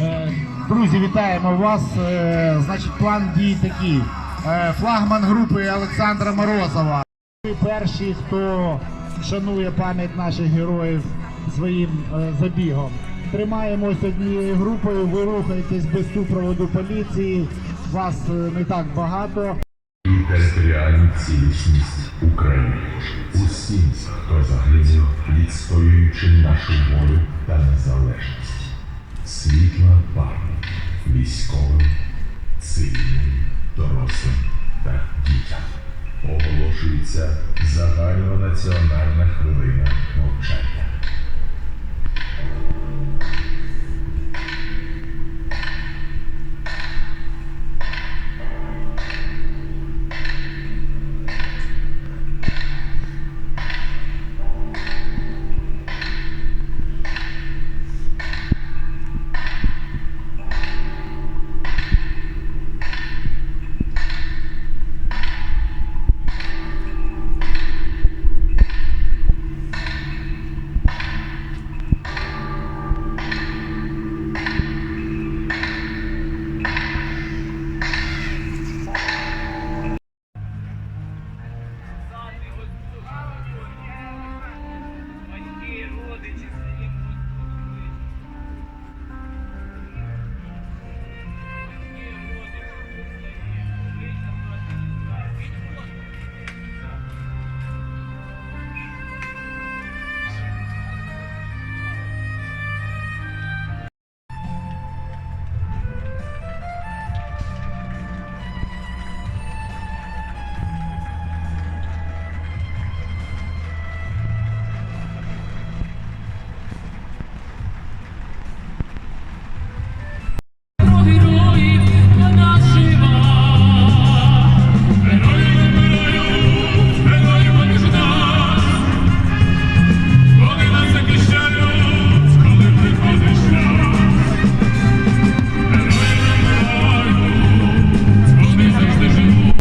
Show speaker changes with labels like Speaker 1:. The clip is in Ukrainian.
Speaker 1: Е, Друзі, вітаємо вас. Е, Значить, план дій такий. Е, Флагман групи Олександра Морозова. Ви перші, хто шанує пам'ять наших героїв своїм забігом. Тримаємось однією групою, ви рухаєтесь без супроводу поліції. Вас не так багато.
Speaker 2: територіальну цілісність України. Усім, хто загинув, відстоюючи нашу волю та незалежність. Світла пам'ять військовим, цивільним, дорослим та дітям. Оголошується загальнонаціональна хвилина мовчання.